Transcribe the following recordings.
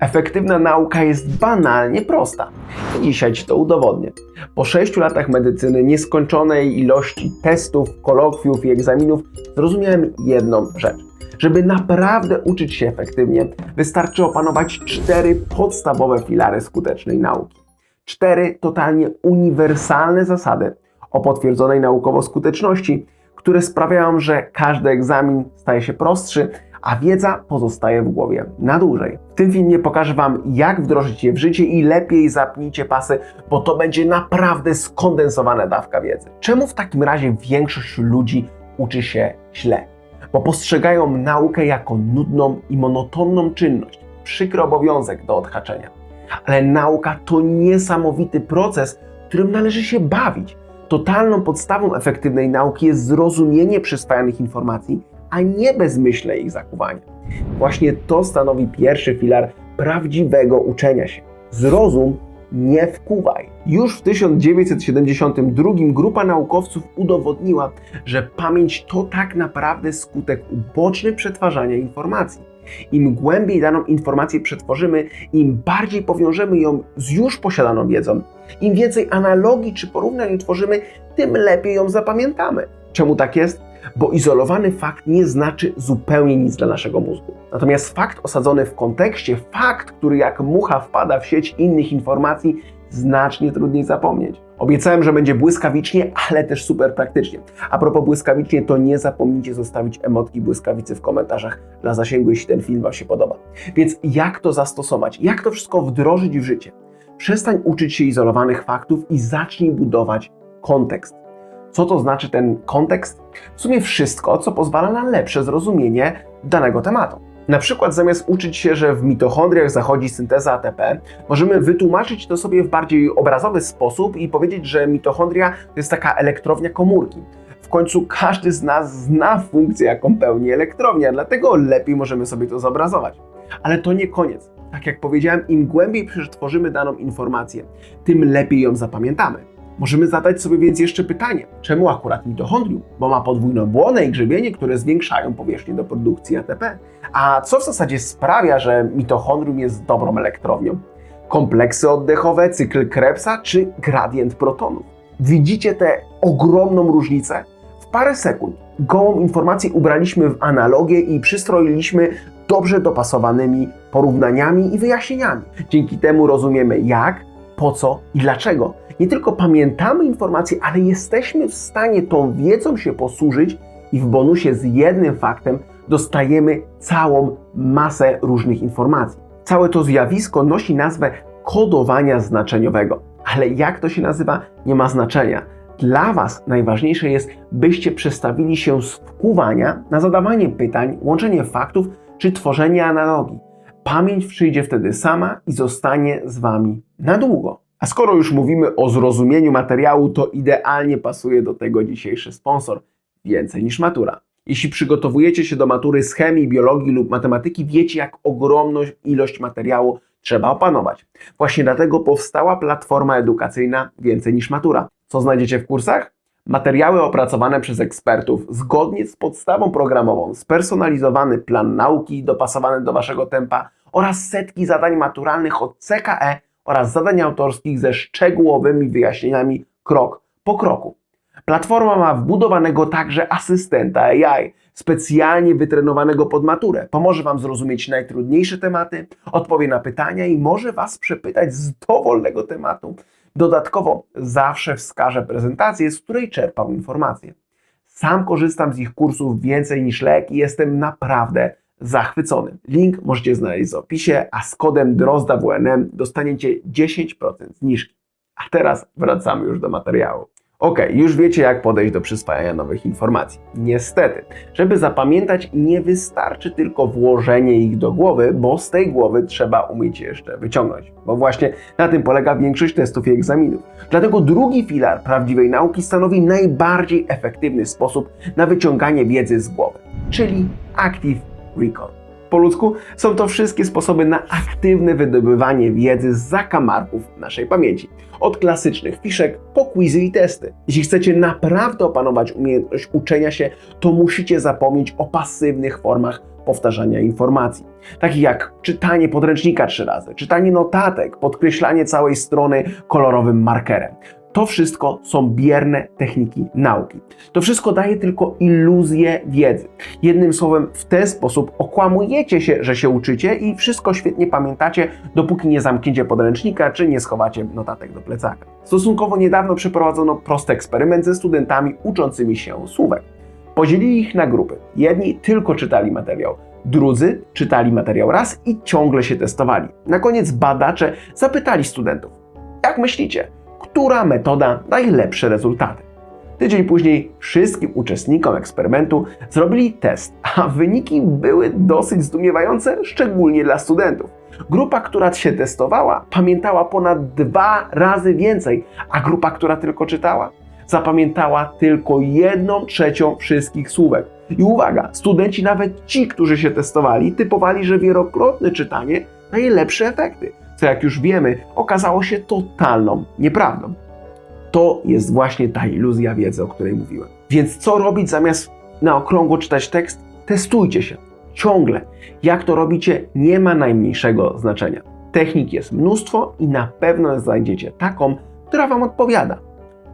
Efektywna nauka jest banalnie prosta. I dzisiaj Ci to udowodnię. Po 6 latach medycyny, nieskończonej ilości testów, kolokwiów i egzaminów, zrozumiałem jedną rzecz. Żeby naprawdę uczyć się efektywnie, wystarczy opanować cztery podstawowe filary skutecznej nauki. Cztery totalnie uniwersalne zasady o potwierdzonej naukowo skuteczności, które sprawiają, że każdy egzamin staje się prostszy, a wiedza pozostaje w głowie na dłużej. W tym filmie pokażę Wam, jak wdrożyć je w życie i lepiej zapnijcie pasy, bo to będzie naprawdę skondensowana dawka wiedzy. Czemu w takim razie większość ludzi uczy się źle? Bo postrzegają naukę jako nudną i monotonną czynność, przykry obowiązek do odhaczenia. Ale nauka to niesamowity proces, którym należy się bawić. Totalną podstawą efektywnej nauki jest zrozumienie przyswajanych informacji, a nie bezmyślne ich zakuwanie. Właśnie to stanowi pierwszy filar prawdziwego uczenia się. Zrozum, nie wkuwaj. Już w 1972 grupa naukowców udowodniła, że pamięć to tak naprawdę skutek uboczny przetwarzania informacji. Im głębiej daną informację przetworzymy, im bardziej powiążemy ją z już posiadaną wiedzą, im więcej analogii czy porównań utworzymy, tym lepiej ją zapamiętamy. Czemu tak jest? Bo izolowany fakt nie znaczy zupełnie nic dla naszego mózgu. Natomiast fakt osadzony w kontekście, fakt, który jak mucha wpada w sieć innych informacji, znacznie trudniej zapomnieć. Obiecałem, że będzie błyskawicznie, ale też super praktycznie. A propos błyskawicznie, to nie zapomnijcie zostawić emotki błyskawicy w komentarzach dla zasięgu, jeśli ten film Wam się podoba. Więc jak to zastosować? Jak to wszystko wdrożyć w życie? Przestań uczyć się izolowanych faktów i zacznij budować kontekst. Co to znaczy ten kontekst? W sumie wszystko, co pozwala na lepsze zrozumienie danego tematu. Na przykład zamiast uczyć się, że w mitochondriach zachodzi synteza ATP, możemy wytłumaczyć to sobie w bardziej obrazowy sposób i powiedzieć, że mitochondria to jest taka elektrownia komórki. W końcu każdy z nas zna funkcję, jaką pełni elektrownia, dlatego lepiej możemy sobie to zobrazować. Ale to nie koniec. Tak jak powiedziałem, im głębiej przetworzymy daną informację, tym lepiej ją zapamiętamy. Możemy zadać sobie więc jeszcze pytanie, czemu akurat mitochondrium? Bo ma podwójną błonę i grzebienie, które zwiększają powierzchnię do produkcji ATP. A co w zasadzie sprawia, że mitochondrium jest dobrą elektrownią? Kompleksy oddechowe, cykl Krebsa czy gradient protonów? Widzicie tę ogromną różnicę? W parę sekund gołą informację ubraliśmy w analogię i przystroiliśmy dobrze dopasowanymi porównaniami i wyjaśnieniami. Dzięki temu rozumiemy jak, po co i dlaczego. Nie tylko pamiętamy informacje, ale jesteśmy w stanie tą wiedzą się posłużyć i w bonusie z jednym faktem dostajemy całą masę różnych informacji. Całe to zjawisko nosi nazwę kodowania znaczeniowego. Ale jak to się nazywa, nie ma znaczenia. Dla Was najważniejsze jest, byście przestawili się z wkuwania na zadawanie pytań, łączenie faktów czy tworzenie analogii. Pamięć przyjdzie wtedy sama i zostanie z Wami na długo. A skoro już mówimy o zrozumieniu materiału, to idealnie pasuje do tego dzisiejszy sponsor więcej niż matura. Jeśli przygotowujecie się do matury z chemii, biologii lub matematyki, wiecie, jak ogromną ilość materiału trzeba opanować. Właśnie dlatego powstała platforma edukacyjna Więcej niż matura. Co znajdziecie w kursach? Materiały opracowane przez ekspertów zgodnie z podstawą programową, spersonalizowany plan nauki dopasowany do Waszego tempa oraz setki zadań maturalnych od CKE oraz zadań autorskich ze szczegółowymi wyjaśnieniami krok po kroku. Platforma ma wbudowanego także asystenta AI, specjalnie wytrenowanego pod maturę. Pomoże Wam zrozumieć najtrudniejsze tematy, odpowie na pytania i może Was przepytać z dowolnego tematu. Dodatkowo zawsze wskaże prezentację, z której czerpał informacje. Sam korzystam z ich kursów więcej niż lek i jestem naprawdę zachwycony. Link możecie znaleźć w opisie, a z kodem DROZDAWNM dostaniecie 10% zniżki. A teraz wracamy już do materiału. Ok, już wiecie jak podejść do przyswajania nowych informacji. Niestety, żeby zapamiętać nie wystarczy tylko włożenie ich do głowy, bo z tej głowy trzeba umieć je jeszcze wyciągnąć. Bo właśnie na tym polega większość testów i egzaminów. Dlatego drugi filar prawdziwej nauki stanowi najbardziej efektywny sposób na wyciąganie wiedzy z głowy, czyli Active Po ludzku są to wszystkie sposoby na aktywne wydobywanie wiedzy z zakamarków naszej pamięci. Od klasycznych fiszek po quizy i testy. Jeśli chcecie naprawdę opanować umiejętność uczenia się, to musicie zapomnieć o pasywnych formach powtarzania informacji, takich jak czytanie podręcznika trzy razy, czytanie notatek, podkreślanie całej strony kolorowym markerem. To wszystko są bierne techniki nauki. To wszystko daje tylko iluzję wiedzy. Jednym słowem, w ten sposób okłamujecie się, że się uczycie i wszystko świetnie pamiętacie, dopóki nie zamkniecie podręcznika czy nie schowacie notatek do plecaka. Stosunkowo niedawno przeprowadzono prosty eksperyment ze studentami uczącymi się słówek. Podzielili ich na grupy. Jedni tylko czytali materiał, drudzy czytali materiał raz i ciągle się testowali. Na koniec badacze zapytali studentów: Jak myślicie, która metoda daje lepsze rezultaty? Tydzień później wszystkim uczestnikom eksperymentu zrobili test, a wyniki były dosyć zdumiewające, szczególnie dla studentów. Grupa, która się testowała, pamiętała ponad dwa razy więcej, a grupa, która tylko czytała, zapamiętała tylko jedną trzecią wszystkich słówek. I uwaga, studenci, nawet ci, którzy się testowali, typowali, że wielokrotne czytanie daje lepsze efekty, co jak już wiemy, okazało się totalną nieprawdą. To jest właśnie ta iluzja wiedzy, o której mówiłem. Więc co robić zamiast na okrągło czytać tekst? Testujcie się. Ciągle. Jak to robicie, nie ma najmniejszego znaczenia. Technik jest mnóstwo i na pewno znajdziecie taką, która Wam odpowiada.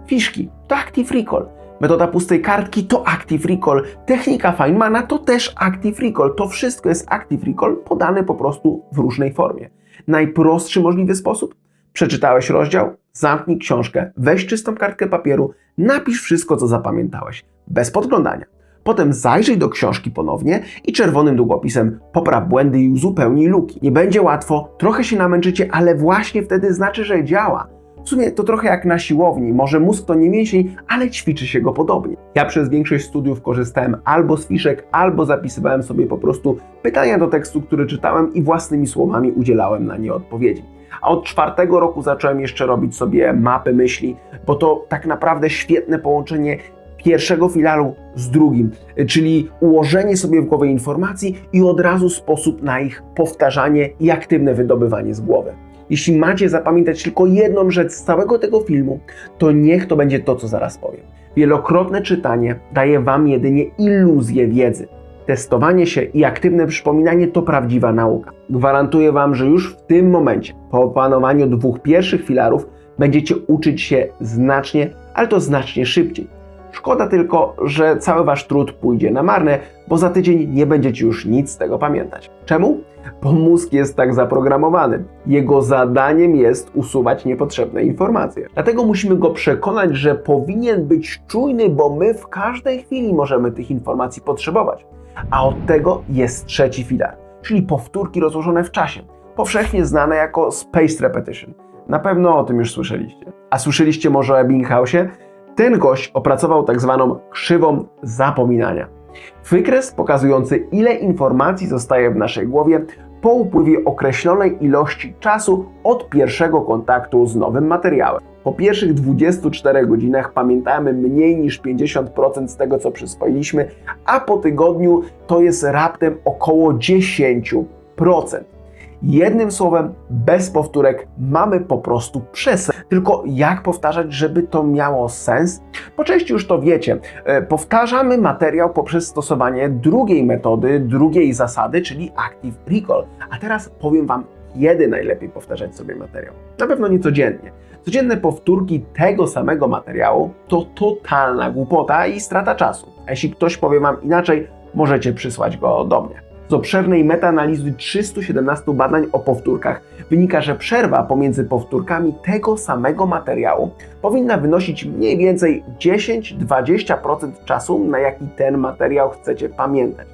Fiszki to Active Recall. Metoda pustej kartki to Active Recall. Technika Feynmana to też Active Recall. To wszystko jest Active Recall podane po prostu w różnej formie. Najprostszy możliwy sposób? Przeczytałeś rozdział? Zamknij książkę, weź czystą kartkę papieru, napisz wszystko, co zapamiętałeś, bez podglądania. Potem zajrzyj do książki ponownie i czerwonym długopisem popraw błędy i uzupełnij luki. Nie będzie łatwo, trochę się namęczycie, ale właśnie wtedy znaczy, że działa. W sumie to trochę jak na siłowni, może mózg to nie mięsień, ale ćwiczy się go podobnie. Ja przez większość studiów korzystałem albo z fiszek, albo zapisywałem sobie po prostu pytania do tekstu, który czytałem i własnymi słowami udzielałem na nie odpowiedzi. A od czwartego roku zacząłem jeszcze robić sobie mapy myśli, bo to tak naprawdę świetne połączenie pierwszego filaru z drugim, czyli ułożenie sobie w głowie informacji i od razu sposób na ich powtarzanie i aktywne wydobywanie z głowy. Jeśli macie zapamiętać tylko jedną rzecz z całego tego filmu, to niech to będzie to, co zaraz powiem. Wielokrotne czytanie daje Wam jedynie iluzję wiedzy. Testowanie się i aktywne przypominanie to prawdziwa nauka. Gwarantuję Wam, że już w tym momencie, po opanowaniu dwóch pierwszych filarów, będziecie uczyć się znacznie, ale to znacznie szybciej. Szkoda tylko, że cały Wasz trud pójdzie na marne, bo za tydzień nie będziecie już nic z tego pamiętać. Czemu? Bo mózg jest tak zaprogramowany. Jego zadaniem jest usuwać niepotrzebne informacje. Dlatego musimy go przekonać, że powinien być czujny, bo my w każdej chwili możemy tych informacji potrzebować. A od tego jest trzeci filar, czyli powtórki rozłożone w czasie, powszechnie znane jako spaced repetition. Na pewno o tym już słyszeliście. A słyszeliście może o Ebbinghausie? Ten gość opracował tak zwaną krzywą zapominania. Wykres pokazujący, ile informacji zostaje w naszej głowie po upływie określonej ilości czasu od pierwszego kontaktu z nowym materiałem. Po pierwszych 24 godzinach pamiętamy mniej niż 50% z tego, co przyswoiliśmy, a po tygodniu to jest raptem około 10%. Jednym słowem, bez powtórek mamy po prostu przesę. Tylko jak powtarzać, żeby to miało sens? Po części już to wiecie. E, Powtarzamy materiał poprzez stosowanie drugiej metody, drugiej zasady, czyli Active Recall. A teraz powiem Wam, kiedy najlepiej powtarzać sobie materiał. Na pewno nie codziennie. Codzienne powtórki tego samego materiału to totalna głupota i strata czasu. A jeśli ktoś powie Wam inaczej, możecie przysłać go do mnie. Z obszernej metaanalizy 317 badań o powtórkach wynika, że przerwa pomiędzy powtórkami tego samego materiału powinna wynosić mniej więcej 10-20% czasu, na jaki ten materiał chcecie pamiętać.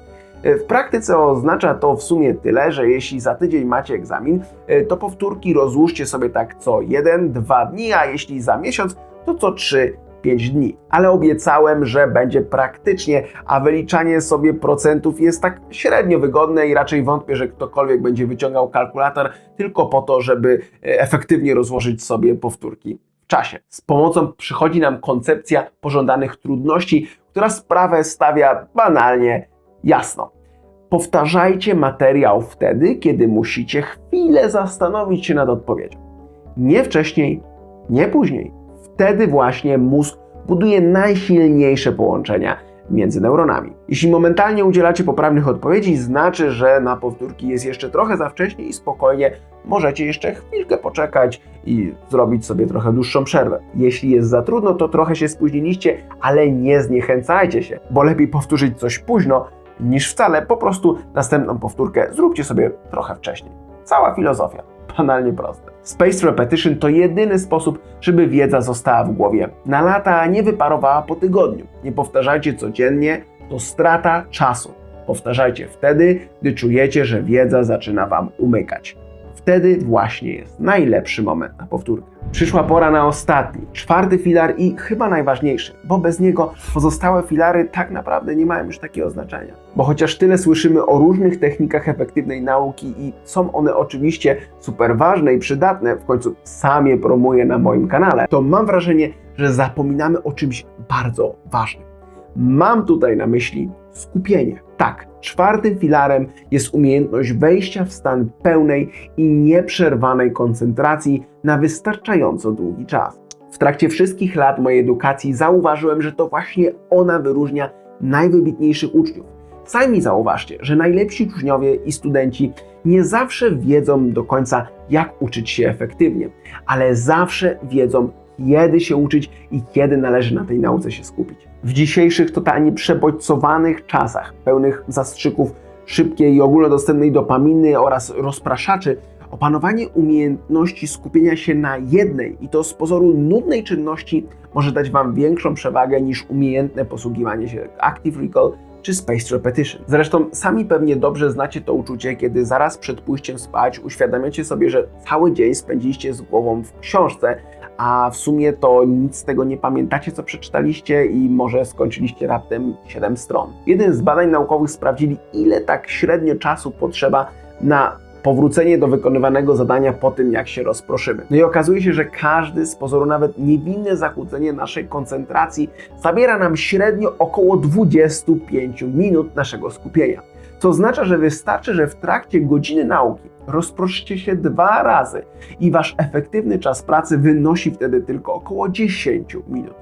W praktyce oznacza to w sumie tyle, że jeśli za tydzień macie egzamin, to powtórki rozłóżcie sobie tak co 1-2 dni, a jeśli za miesiąc, to co 3 5 dni. Ale obiecałem, że będzie praktycznie, a wyliczanie sobie procentów jest tak średnio wygodne i raczej wątpię, że ktokolwiek będzie wyciągał kalkulator tylko po to, żeby e, efektywnie rozłożyć sobie powtórki w czasie. Z pomocą przychodzi nam koncepcja pożądanych trudności, która sprawę stawia banalnie jasno. Powtarzajcie materiał wtedy, kiedy musicie chwilę zastanowić się nad odpowiedzią. Nie wcześniej, nie później wtedy właśnie mózg buduje najsilniejsze połączenia, między neuronami. Jeśli momentalnie udzielacie poprawnych odpowiedzi, znaczy, że na powtórki jest jeszcze trochę za wcześnie i spokojnie możecie jeszcze chwilkę poczekać i zrobić sobie trochę dłuższą przerwę. Jeśli jest za trudno, to trochę się spóźniliście, ale nie zniechęcajcie się, bo lepiej powtórzyć coś późno niż wcale. Po prostu następną powtórkę zróbcie sobie trochę wcześniej. Cała filozofia. Banalnie proste. Spaced Repetition to jedyny sposób, żeby wiedza została w głowie na lata, a nie wyparowała po tygodniu. Nie powtarzajcie codziennie, to strata czasu. Powtarzajcie wtedy, gdy czujecie, że wiedza zaczyna Wam umykać. Wtedy właśnie jest najlepszy moment na powtórkę. Przyszła pora na ostatni, czwarty filar i chyba najważniejszy, bo bez niego pozostałe filary tak naprawdę nie mają już takiego znaczenia. Bo chociaż tyle słyszymy o różnych technikach efektywnej nauki i są one oczywiście super ważne i przydatne, w końcu sam je promuję na moim kanale, to mam wrażenie, że zapominamy o czymś bardzo ważnym. Mam tutaj na myśli skupienie. Tak, czwartym filarem jest umiejętność wejścia w stan pełnej i nieprzerwanej koncentracji na wystarczająco długi czas. W trakcie wszystkich lat mojej edukacji zauważyłem, że to właśnie ona wyróżnia najwybitniejszych uczniów. Sami zauważcie, że najlepsi uczniowie i studenci nie zawsze wiedzą do końca, jak uczyć się efektywnie, ale zawsze wiedzą, kiedy się uczyć i kiedy należy na tej nauce się skupić. W dzisiejszych totalnie przebodźcowanych czasach, pełnych zastrzyków szybkiej i ogólnodostępnej dopaminy oraz rozpraszaczy, opanowanie umiejętności skupienia się na jednej i to z pozoru nudnej czynności może dać Wam większą przewagę niż umiejętne posługiwanie się Active Recall czy Spaced Repetition. Zresztą sami pewnie dobrze znacie to uczucie, kiedy zaraz przed pójściem spać uświadamiacie sobie, że cały dzień spędziliście z głową w książce, a w sumie to nic z tego nie pamiętacie, co przeczytaliście i może skończyliście raptem 7 stron. Jeden z badań naukowych sprawdzili, ile tak średnio czasu potrzeba na powrócenie do wykonywanego zadania po tym, jak się rozproszymy. No i okazuje się, że każdy z pozoru nawet niewinne zakłócenie naszej koncentracji zabiera nam średnio około 25 minut naszego skupienia. Co oznacza, że wystarczy, że w trakcie godziny nauki rozproszycie się dwa razy i wasz efektywny czas pracy wynosi wtedy tylko około 10 minut.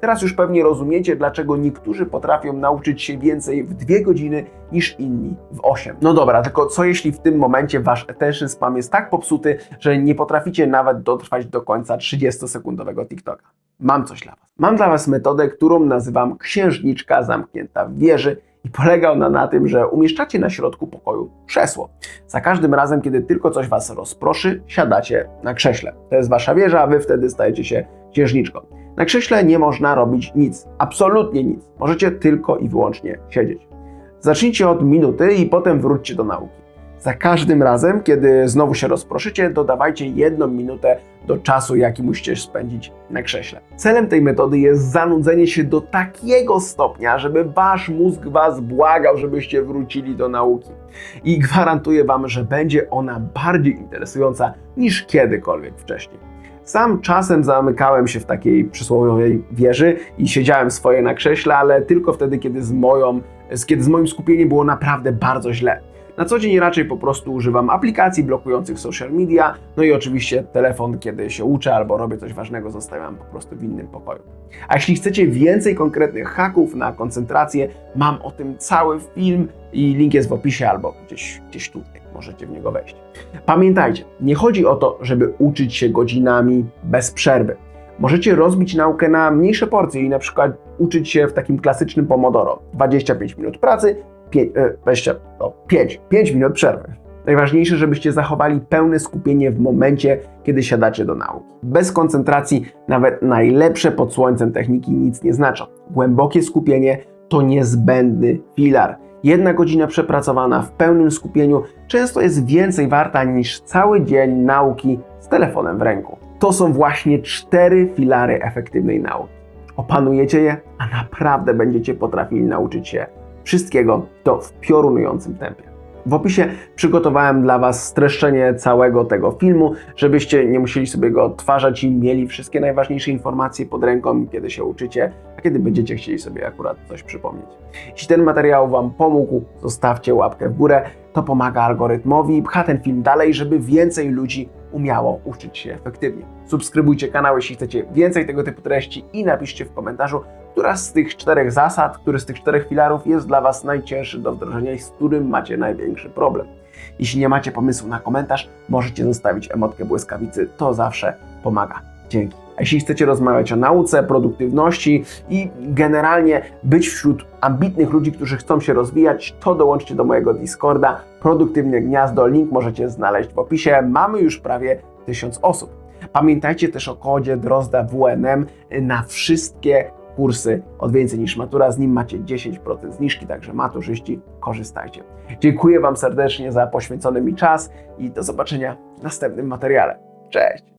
Teraz już pewnie rozumiecie, dlaczego niektórzy potrafią nauczyć się więcej w dwie godziny niż inni w 8. No dobra, tylko co jeśli w tym momencie wasz attention spam jest tak popsuty, że nie potraficie nawet dotrwać do końca 30-sekundowego TikToka? Mam coś dla was. Mam dla was metodę, którą nazywam księżniczka zamknięta w wieży i polega ona na tym, że umieszczacie na środku pokoju krzesło. Za każdym razem, kiedy tylko coś was rozproszy, siadacie na krześle. To jest wasza wieża, a wy wtedy stajecie się księżniczką. Na krześle nie można robić nic, absolutnie nic. Możecie tylko i wyłącznie siedzieć. Zacznijcie od minuty i potem wróćcie do nauki. Za każdym razem, kiedy znowu się rozproszycie, dodawajcie jedną minutę do czasu, jaki musicie spędzić na krześle. Celem tej metody jest zanudzenie się do takiego stopnia, żeby wasz mózg was błagał, żebyście wrócili do nauki. I gwarantuję wam, że będzie ona bardziej interesująca niż kiedykolwiek wcześniej. Sam czasem zamykałem się w takiej przysłowiowej wieży i siedziałem swoje na krześle, ale tylko wtedy, kiedy z, moją, kiedy z moim skupieniem było naprawdę bardzo źle. Na co dzień raczej po prostu używam aplikacji blokujących social media, no i oczywiście telefon, kiedy się uczę albo robię coś ważnego, zostawiam po prostu w innym pokoju. A jeśli chcecie więcej konkretnych haków na koncentrację, mam o tym cały film i link jest w opisie albo gdzieś, gdzieś tutaj. Możecie w niego wejść. Pamiętajcie, nie chodzi o to, żeby uczyć się godzinami bez przerwy. Możecie rozbić naukę na mniejsze porcje i na przykład uczyć się w takim klasycznym Pomodoro. 25 minut pracy, 5, 20, no 5, 5 minut przerwy. Najważniejsze, żebyście zachowali pełne skupienie w momencie, kiedy siadacie do nauki. Bez koncentracji nawet najlepsze pod słońcem techniki nic nie znaczą. Głębokie skupienie to niezbędny filar. Jedna godzina przepracowana w pełnym skupieniu często jest więcej warta niż cały dzień nauki z telefonem w ręku. To są właśnie cztery filary efektywnej nauki. Opanujecie je, a naprawdę będziecie potrafili nauczyć się wszystkiego to w piorunującym tempie. W opisie przygotowałem dla Was streszczenie całego tego filmu, żebyście nie musieli sobie go odtwarzać i mieli wszystkie najważniejsze informacje pod ręką, kiedy się uczycie, a kiedy będziecie chcieli sobie akurat coś przypomnieć. Jeśli ten materiał Wam pomógł, zostawcie łapkę w górę. To pomaga algorytmowi i pcha ten film dalej, żeby więcej ludzi umiało uczyć się efektywnie. Subskrybujcie kanał, jeśli chcecie więcej tego typu treści i napiszcie w komentarzu, która z tych czterech zasad, który z tych czterech filarów jest dla Was najcięższy do wdrożenia i z którym macie największy problem. Jeśli nie macie pomysłu na komentarz, możecie zostawić emotkę błyskawicy, to zawsze pomaga. Dzięki. A jeśli chcecie rozmawiać o nauce, produktywności i generalnie być wśród ambitnych ludzi, którzy chcą się rozwijać, to dołączcie do mojego Discorda. Produktywne Gniazdo, link możecie znaleźć w opisie. Mamy już prawie 1000 osób. Pamiętajcie też o kodzie Drozda WNM na wszystkie kursy od więcej niż matura. Z nim macie 10% zniżki, także maturzyści korzystajcie. Dziękuję Wam serdecznie za poświęcony mi czas i do zobaczenia w następnym materiale. Cześć!